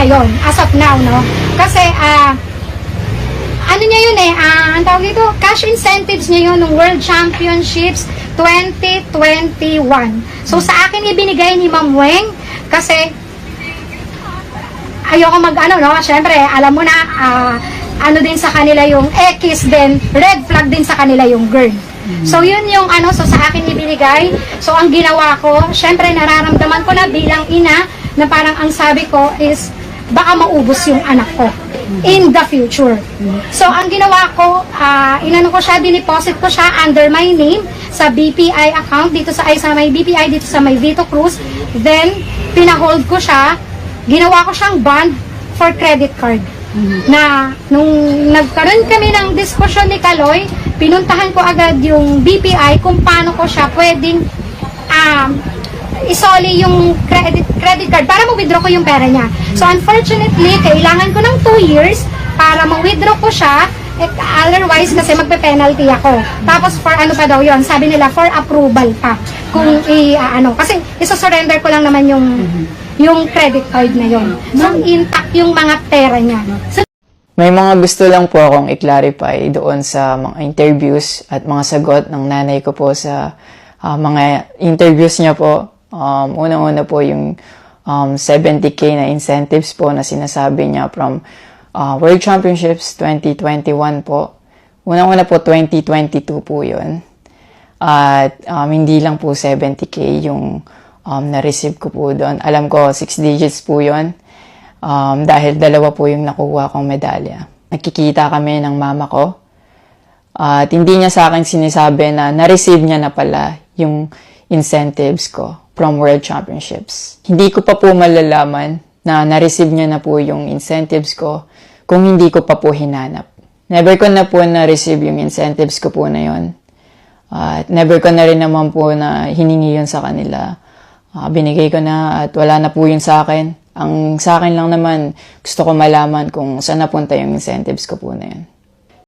ngayon, as of now, no? Kasi, ah, ano niya yun eh, ah, ang tawag dito, cash incentives niya yun ng World Championships 2021. So, sa akin ibinigay ni Ma'am Weng kasi ayoko mag ano no, syempre alam mo na ah, ano din sa kanila yung X din, red flag din sa kanila yung girl. So yun yung ano, so sa akin ibinigay. So ang ginawa ko, syempre nararamdaman ko na bilang ina na parang ang sabi ko is baka maubos yung anak ko in the future. So ang ginawa ko, ah, inano ko siya, dineposit ko siya under my name sa BPI account dito sa ay sa may BPI dito sa may Vito Cruz. Then pinahold ko siya ginawa ko siyang bond for credit card. Na nung nagkaroon kami ng diskusyon ni Kaloy, pinuntahan ko agad yung BPI kung paano ko siya pwedeng um, isoli yung credit credit card para ma-withdraw ko yung pera niya. So unfortunately, kailangan ko ng 2 years para ma-withdraw ko siya eh, otherwise kasi magpe-penalty ako. Tapos for ano pa daw yon sabi nila for approval pa. Kung i ah, ano kasi isa-surrender ko lang naman yung yung credit card na yon. So intact yung mga pera niya. So May mga gusto lang po akong i-clarify doon sa mga interviews at mga sagot ng nanay ko po sa ah, mga interviews niya po. Um, Unang-una po yung um, 70k na incentives po na sinasabi niya from ah, World Championships 2021 po. Unang-una po 2022 po yun. At um, hindi lang po 70k yung um, na-receive ko po doon. Alam ko 6 digits po yun. Um, dahil dalawa po yung nakuha kong medalya. Nakikita kami ng mama ko. At hindi niya sa akin sinisabi na na-receive niya na pala yung incentives ko from World Championships. Hindi ko pa po malalaman na na-receive niya na po yung incentives ko kung hindi ko pa po hinanap. Never ko na po na-receive yung incentives ko po na yon. At never ko na rin naman po na hiningi yun sa kanila. Ah, binigay ko na at wala na po yun sa akin. Ang sa akin lang naman, gusto ko malaman kung saan napunta yung incentives ko po na yun.